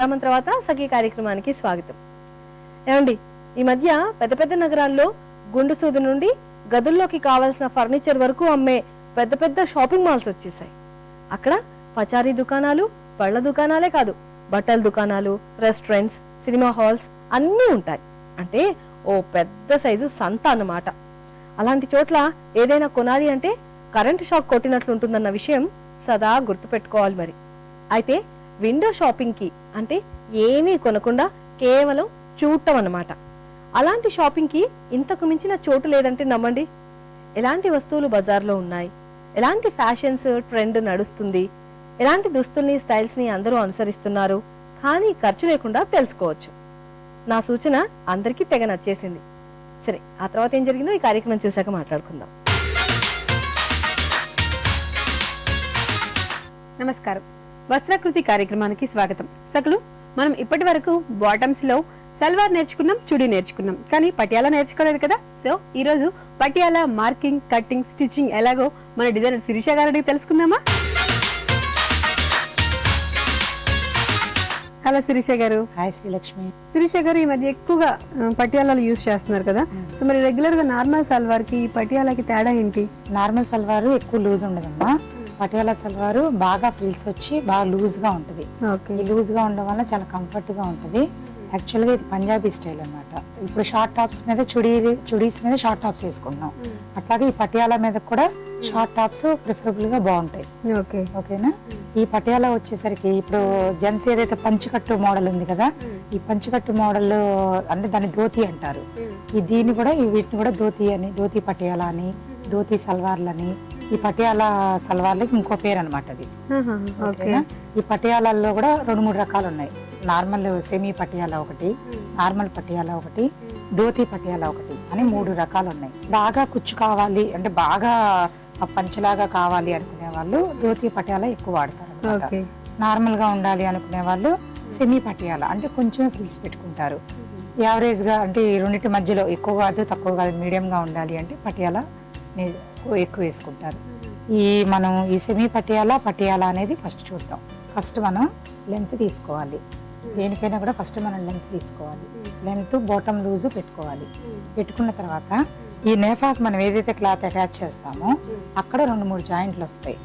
విరామం తర్వాత సఖీ కార్యక్రమానికి స్వాగతం. ఏమండి ఈ మధ్య పెద్ద పెద్ద నగరాల్లో గుండు సూది నుండి గదుల్లోకి కావాల్సిన ఫర్నిచర్ వరకు అమ్మే పెద్ద పెద్ద షాపింగ్ మాల్స్ వచ్చేసాయి అక్కడ పచారీ దుకాణాలు పళ్ళ దుకాణాలే కాదు బట్టల దుకాణాలు రెస్టారెంట్స్ సినిమా హాల్స్ అన్నీ ఉంటాయి. అంటే ఓ పెద్ద సైజు సంత అన్నమాట. అలాంటి చోట్ల ఏదైనా కొనాలి అంటే కరెంట్ షాక్ కొట్టినట్లు ఉంటుందన్న విషయం సదా గుర్తుపెట్టుకోవాలి మరి. అయితే విండో షాపింగ్కి అంటే ఏమీ కొనకుండా కేవలం చూడటం అన్నమాట. అలాంటి షాపింగ్కి ఇంతకు మించిన చోటు లేదంటే నమ్మండి. ఎలాంటి వస్తువులు బజార్లో ఉన్నాయి? ఎలాంటి ఫ్యాషన్స్ ట్రెండ్ నడుస్తుంది? ఎలాంటి దుస్తుల్ని స్టైల్స్ని అందరూ అనుసరిస్తున్నారు? కానీ ఖర్చు లేకుండా తెలుసుకోవచ్చు. నా సూచన అందరికీ తెగ నచ్చేసింది. సరే ఆ తర్వాత ఏం జరిగిందో ఈ కార్యక్రమం చూశాక మాట్లాడుకుందాం. నమస్కారం. వస్త్రాకృతి కార్యక్రమానికి స్వాగతం. సకలు మనం ఇప్పటి వరకు బాటమ్స్లో సల్వార్ నేర్చుకున్నాం చుడీ నేర్చుకున్నాం. కానీ పటియాలా నేర్చుకోలేదు కదా? సో ఈ రోజు పటియాలా మార్కింగ్ కట్టింగ్ స్టిచ్చింగ్ ఎలాగో మన డిజైనర్ శిరీష గారికి తెలుసుకుందామా? హలో శిరీష గారు. హాయ్ శ్రీలక్ష్మి. శిరీష గారు ఈ మధ్య ఎక్కువగా పటియాలాలు యూజ్ చేస్తున్నారు కదా? సో మరి రెగ్యులర్గా నార్మల్ సల్వార్కి ఈ పటియాలాకి తేడా ఏంటి? నార్మల్ సల్వారు ఎక్కువ లూజ్ ఉండదమ్మా. పటియాలా సల్వారు బాగా ఫ్రిల్స్ వచ్చి బాగా లూజ్గా ఉంటది ఈ లూజ్గా ఉండడం వల్ల చాలా కంఫర్ట్గా ఉంటది. యాక్చువల్గా ఇది పంజాబీ స్టైల్ అన్నమాట. ఇప్పుడు షార్ట్ టాప్స్ మీద చుడీ చుడీస్ మీద షార్ట్ టాప్స్ వేసుకుంటున్నాం. అట్లాగే ఈ పటియాలా మీద కూడా షార్ట్ టాప్స్ ప్రిఫరబుల్గా బాగుంటాయి. ఓకే. ఓకేనా? ఈ పటియాలా వచ్చేసరికి ఇప్పుడు జెంట్స్ ఏదైతే పంచకట్టు మోడల్ ఉంది కదా ఈ పంచకట్టు మోడల్ అంటే దాన్ని ధోతి అంటారు. ఈ దీన్ని కూడా వీటిని కూడా ధోతి అని ధోతి పటియాలా అని ధోతి సల్వార్లని ఈ పటియాలా సల్వార్లకి ఇంకో పేరు అనమాట అది. ఓకే ఓకేనా? ఈ పటియాలాల్లో కూడా రెండు మూడు రకాలు ఉన్నాయి నార్మల్ సెమీ పటియాలా ఒకటి నార్మల్ పటియాలా ఒకటి ధోతి పటియాలా ఒకటి అని మూడు రకాలు ఉన్నాయి బాగా కుచ్చు కావాలి అంటే బాగా పంచలాగా కావాలి అనుకునే వాళ్ళు ధోతి పటియాలా ఎక్కువ వాడతారు నార్మల్గా ఉండాలి అనుకునే వాళ్ళు సెమీ పటియాలా అంటే కొంచెం ఫ్రిల్స్ పెట్టుకుంటారు. యావరేజ్గా అంటే రెండింటి మధ్యలో ఎక్కువ కాదు తక్కువ కాదు మీడియం గా ఉండాలి అంటే పటియాలా ఎక్కువ వేసుకుంటారు ఈ మనం ఈ సెమీ పటియాలా పటియాలా అనేది ఫస్ట్ చూద్దాం. ఫస్ట్ మనం లెంత్ తీసుకోవాలి. దేనికైనా కూడా ఫస్ట్ మనం లెంత్ తీసుకోవాలి. లెంత్ బాటమ్ లూజ్ పెట్టుకోవాలి. పెట్టుకున్న తర్వాత ఈ నేఫాక్ మనం ఏదైతే క్లాత్ అటాచ్ చేస్తామో అక్కడ రెండు మూడు జాయింట్లు వస్తాయి.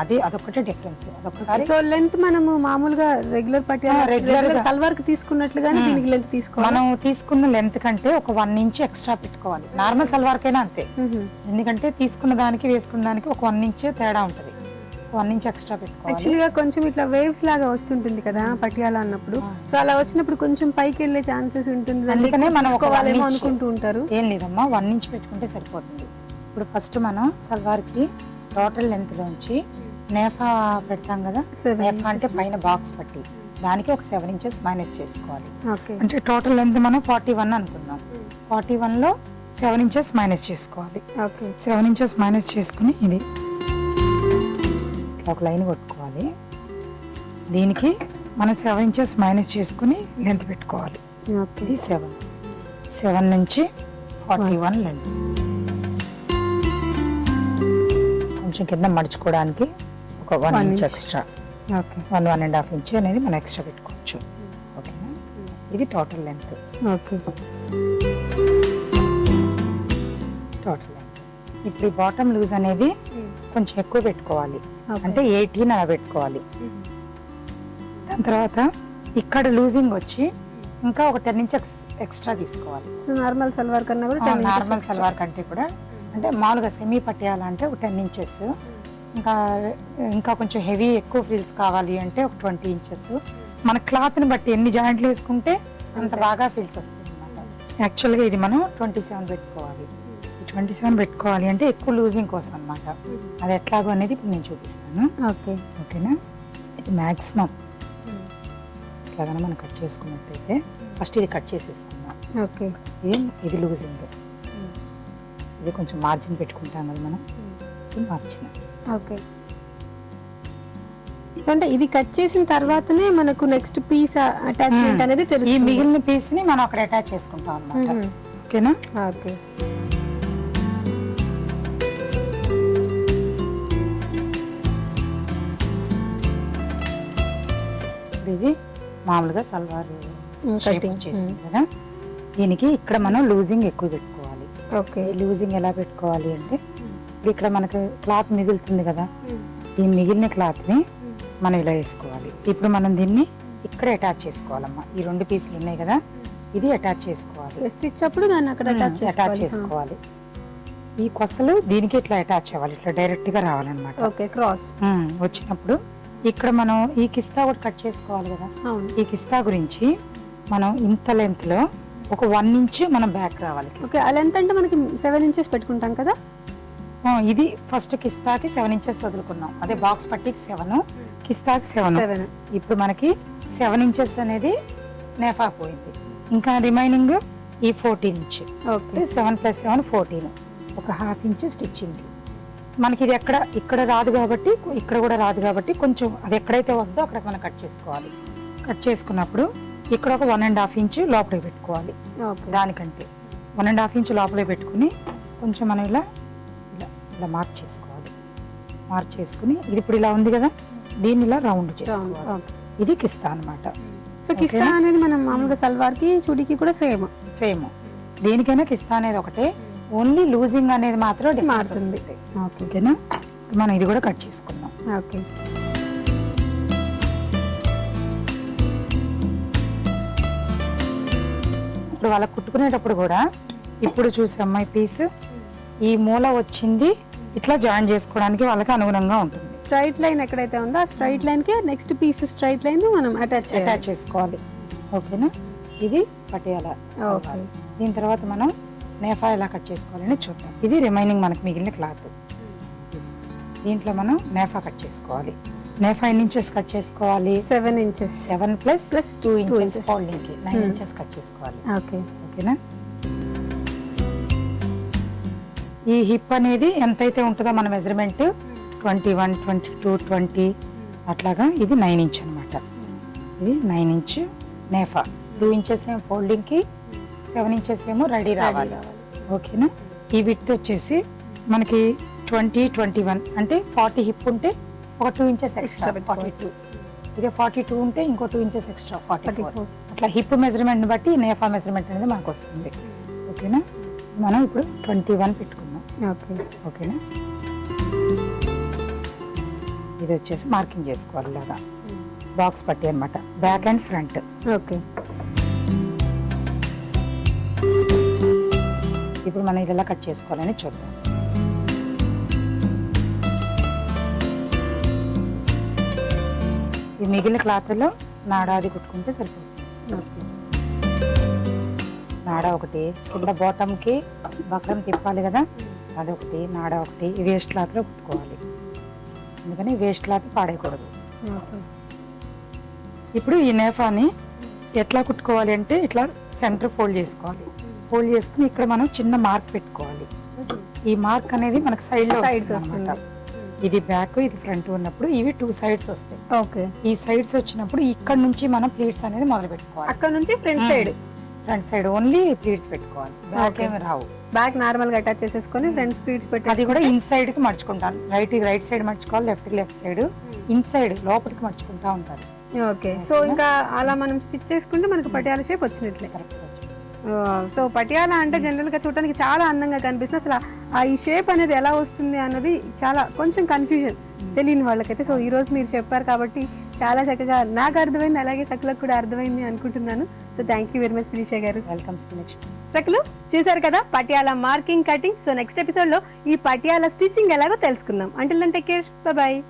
అది అదొకటే డిఫరెన్స్ అదొకసారి సో లెంత్ మనము మామూలుగా రెగ్యులర్ రెగ్యులర్. సల్వార్కి తీసుకున్నట్లుగానే. దీనికి లెంత్ తీసుకోవాలి. మనం తీసుకున్న లెంత్ కంటే ఒక వన్ ఇంచ్ ఎక్స్ట్రా పెట్టుకోవాలి. నార్మల్ సల్వార్కైనా అంతే. ఎందుకంటే తీసుకున్న దానికి వేసుకున్న దానికి ఒక వన్ ఇంచ్ తేడా ఉంటుంది. వన్ ఇంచ్ ఎక్స్ట్రా పెట్టుకోవాలి. యాక్చువల్గా కొంచెం ఇట్లా వేవ్స్ లాగా వస్తుంటుంది కదా పటియాలా అన్నప్పుడు. సో అలా వచ్చినప్పుడు కొంచెం పైకి వెళ్ళే ఛాన్సెస్ ఉంటుంది అందుకనే మనం inch. అనుకుంటూ ఉంటారు. ఏం లేదమ్మా వన్ ఇంచ్ పెట్టుకుంటే సరిపోతుంది. ఇప్పుడు ఫస్ట్ మనం సల్వార్కి టోటల్ లెంత్ లోంచి నేఫా పెడతాం కదా నేఫా అంటే. పైన బాక్స్ పట్టి దానికి ఒక సెవెన్ ఇంచెస్ మైనస్ చేసుకోవాలి. ఓకే. అంటే టోటల్ లెంత్ మనం ఫార్టీ వన్ అనుకుందాం ఫార్టీ వన్లో సెవెన్ ఇంచెస్ మైనస్ చేసుకోవాలి. ఓకే. సెవెన్ ఇంచెస్ మైనస్ చేసుకుని ఇది. ఒక లైన్ కొట్టుకోవాలి. దీనికి మనం సెవెన్ ఇంచెస్ మైనస్ చేసుకుని లెంత్ పెట్టుకోవాలి. ఇది సెవెన్ సెవెన్ నుంచి ఫార్టీ వన్ లెంత్ కొంచెం కింద మడుచుకోవడానికి ఒక one inch. Extra okay. One one and half inch అనేది మనం ఎక్స్ట్రా పెట్టుకోవచ్చు. ఓకేనా? ఇది total length okay. Total length ఇప్పుడు బాటమ్ లూజ్ అనేది కొంచెం ఎక్కువ పెట్టుకోవాలి. అంటే ఎయిటీన్ అలా పెట్టుకోవాలి. దాని తర్వాత ఇక్కడ లూజింగ్ వచ్చి ఇంకా ఒక టెన్ ఇంచెస్ ఎక్స్ట్రా తీసుకోవాలి. సో నార్మల్ సల్వార్ కన్నా కూడా 10 inches నార్మల్. సల్వార్ కంటే కూడా. అంటే మామూలుగా సెమీ పట్టియాలంటే ఒక టెన్ ఇంచెస్. ఇంకా ఇంకా కొంచెం హెవీ ఎక్కువ ఫ్రిల్స్ కావాలి అంటే ఒక ట్వంటీ ఇంచెస్. మన క్లాత్ని బట్టి ఎన్ని జాయింట్లు వేసుకుంటే అంత అంతే. బాగా ఫీల్స్ వస్తుంది అనమాట యాక్చువల్గా ఇది మనం ట్వంటీ సెవెన్ పెట్టుకోవాలి. ట్వంటీ సెవెన్ పెట్టుకోవాలి అంటే ఎక్కువ లూజింగ్ కోసం అనమాట అది ఎట్లాగో అనేది ఇప్పుడు నేను చూపిస్తాను. ఓకే. ఓకేనా? ఇది మ్యాక్సిమం ఇట్లాగా మనం కట్ చేసుకున్నట్టయితే ఫస్ట్ ఇది కట్ చేసేసుకుందాం. ఓకే. ఇది ఇది లూజింగ్. ఇది కొంచెం మార్జిన్ పెట్టుకుంటాం కదా మనం. ఇది మార్జిన్. ఓకే. అంటే ఇది కట్ చేసిన తర్వాతనే మనకు నెక్స్ట్ పీస్ అటాచ్మెంట్ Hmm. అనేది ఈ తెలుస్తుంది. మిగిలిన పీస్ని మనం అక్కడ అటాచ్ చేసుకుంటాం అన్నమాట. ఓకేనా? ఓకే. ఇది మామూలుగా సల్వార్ cutting. చేస్తుంది కదా. దీనికి ఇక్కడ మనం లూజింగ్ ఎక్కువ పెట్టుకోవాలి. ఓకే. లూజింగ్ ఎలా పెట్టుకోవాలి అంటే ఇప్పుడు ఇక్కడ మనకు క్లాత్ మిగులుతుంది కదా. ఈ మిగిలిన క్లాత్ని మనం ఇలా వేసుకోవాలి. ఇప్పుడు మనం దీన్ని ఇక్కడ అటాచ్ చేసుకోవాలమ్మా. ఈ రెండు పీసులు ఉన్నాయి కదా. ఇది అటాచ్ చేసుకోవాలి. స్టిచ్ అప్పుడు దాన్ని అక్కడ అటాచ్ అటాచ్ చేసుకోవాలి. ఈ కొసలు దీనికి ఇట్లా అటాచ్ అవ్వాలి. ఇట్లా డైరెక్ట్గా రావాలన్నమాట. Okay cross. వచ్చినప్పుడు ఇక్కడ మనం ఈ కిస్తా కూడా కట్ చేసుకోవాలి కదా. ఈ కిస్తా గురించి మనం ఇంత లెంత్లో ఒక వన్ ఇంచ్ మనం బ్యాక్ రావాలి. ఓకే అలా ఎంత అంటే మనకి సెవెన్ ఇంచెస్ పెట్టుకుంటాం కదా? ఇది ఫస్ట్ కిస్తాకి సెవెన్ ఇంచెస్ వదులుకున్నాం అదే బాక్స్ పట్టికి సెవెన్ కిస్తాకి సెవెన్ ఇప్పుడు మనకి సెవెన్ ఇంచెస్ అనేది నేఫా పోయింది. ఇంకా రిమైనింగ్ ఈ fourteen inch okay seven plus seven fourteen ఒక హాఫ్ ఇంచ్ స్టిచ్చింగ్ మనకి ఇది ఎక్కడ ఇక్కడ రాదు కాబట్టి ఇక్కడ కూడా రాదు కాబట్టి కొంచెం అది ఎక్కడైతే వస్తుందో అక్కడ మనం కట్ చేసుకోవాలి. కట్ చేసుకున్నప్పుడు ఇక్కడ ఒక వన్ అండ్ హాఫ్ ఇంచ్ లోపలికి పెట్టుకోవాలి. దానికంటే వన్ అండ్ హాఫ్ ఇంచ్ లోపలికి పెట్టుకుని కొంచెం మనం ఇలా ఇలా ఇలా మార్క్ చేసుకోవాలి. మార్క్ చేసుకుని ఇది ఇప్పుడు ఇలా ఉంది కదా దీన్ని ఇలా రౌండ్ చేసుకోవాలి. ఇది కిస్తా అన్నమాట. సో కిస్తా అనేది మనం మామూలుగా సల్వార్కి చుడీకి కూడా సేమ్. సేమ్. దేనికైనా కిస్తా అనేది ఒకటే. ఓన్లీ లూజింగ్ అనేది మాత్రం మారుతుంది. ఓకేనా మనం ఇది కూడా కట్ చేసుకుందాం. ఓకే ఇప్పుడు వాళ్ళకి కుట్టుకునేటప్పుడు కూడా ఇప్పుడు చూసే అమ్మాయి పీస్ ఈ మూల వచ్చింది ఇట్లా జాయిన్ చేసుకోవడానికి వాళ్ళకి అనుగుణంగా ఉంటుంది. స్ట్రైట్ లైన్ ఎక్కడైతే ఉందో ఆ స్ట్రైట్ లైన్కి నెక్స్ట్ పీస్ స్ట్రైట్ లైన్ మనం అటాచ్ అటాచ్ చేసుకోవాలి. ఓకేనా ఇది పటియాల. ఓకే దీని తర్వాత మనం నేఫా ఎలా కట్ చేసుకోవాలని చూద్దాం. ఇది రిమైనింగ్ మనకి మిగిలిన క్లాత్. దీంట్లో మనం నేఫా కట్ చేసుకోవాలి. నేఫా ఎన్ని ఇంచెస్ కట్ చేసుకోవాలి? Seven inches seven plus Plus two inches inches. ఫోల్డింగ్కి నైన్. ఇంచెస్ కట్ చేసుకోవాలి. ఓకే ఓకేనా ఈ హిప్ అనేది ఎంతైతే ఉంటుందో మన measurement twenty one twenty two twenty అట్లాగా ఇది నైన్ ఇంచ్ అనమాట ఇది నైన్ ఇంచ్ నేఫా. టూ ఇంచెస్ ఏమో ఫోల్డింగ్కి సెవెన్ ఇంచెస్ ఏమో రెడీ రావాలి. ఓకేనా? ఈ విత్ వచ్చేసి మనకి ట్వంటీ ట్వంటీ వన్ అంటే ఫార్టీ హిప్ ఉంటే ఒక two inches extra forty two. ఇదే ఫార్టీ టూ ఉంటే ఇంకో two inches extra forty forty four. Four. అట్లా హిప్ మెజర్మెంట్ బట్టి నేఫా మెజర్మెంట్ అనేది మనకు వస్తుంది ఓకేనా? మనం ఇప్పుడు ట్వంటీ వన్ పెట్టుకుందాం. ఓకే. ఓకేనా? ఇది వచ్చేసి మార్కింగ్ చేసుకోవాలి ఇలాగా. బాక్స్ పట్టి అన్నమాట. Back and front. ఓకే. ఇప్పుడు మనం ఇది ఎలా కట్ చేసుకోవాలని చూద్దాం. ఈ మిగిలిన క్లాత్లో నాడాది కుట్టుకుంటే సరిపోతుంది. నాడ ఒకటి కింద బాటమ్కి బక్రం తిప్పాలి కదా అదొకటి నాడ ఒకటి ఈ వేస్ట్ క్లాత్లో కుట్టుకోవాలి. అందుకని వేస్ట్ క్లాత్ పాడేయకూడదు. ఇప్పుడు ఈ నేఫాని ఎట్లా కుట్టుకోవాలి అంటే ఇట్లా సెంటర్ ఫోల్డ్ చేసుకోవాలి. ఫోల్డ్ చేసుకుని ఇక్కడ మనం చిన్న మార్క్ పెట్టుకోవాలి. ఈ మార్క్ అనేది మనకు సైడ్లో Sides వస్తుంది. ఇది బ్యాక్ ఇది ఫ్రంట్ ఉన్నప్పుడు ఇవి టూ సైడ్స్ వస్తాయి. ఓకే. ఈ సైడ్స్ వచ్చినప్పుడు ఇక్కడ నుంచి మనం ప్లీట్స్ అనేది మొదలు పెట్టుకోవాలి. అక్కడ నుంచి front side. Front side only pleats పెట్టుకోవాలి. బ్యాక్. ఏమి రావు. బ్యాక్ నార్మల్గా అటాచ్ చేసేసుకొని ఫ్రంట్ స్పీడ్స్ పెట్టి అది కూడా ఇన్సైడ్కి మర్చుకుంటాను రైట్ రైట్ సైడ్ మర్చుకోవాలి లెఫ్ట్ లెఫ్ట్ సైడ్. ఇన్సైడ్ లోపలికి మర్చుకుంటా ఉంటారు. ఓకే. సో ఇంకా అలా మనం స్టిచ్ చేసుకుంటే మనకు పటియాల షేప్ వచ్చినట్లే. కరెక్ట్. సో పటియాలా అంటే జనరల్గా చూడడానికి చాలా అందంగా కనిపిస్తుంది. అసలు ఆ ఈ షేప్ అనేది ఎలా వస్తుంది అన్నది చాలా కొంచెం కన్ఫ్యూజన్ తెలియని వాళ్ళకైతే. సో ఈ రోజు మీరు చెప్పారు కాబట్టి చాలా చక్కగా నాకు అర్థమైంది అలాగే సకలకు కూడా అర్థమైంది అనుకుంటున్నాను. So thank you very much Srisha గారు. వెల్కమ్ సకలు చూసారు కదా Patiala marking cutting so next ఎపిసోడ్లో ఈ పటియాలా స్టిచ్చింగ్ ఎలాగో తెలుసుకుందాం. అంటే టేక్ కేర్ బాయ్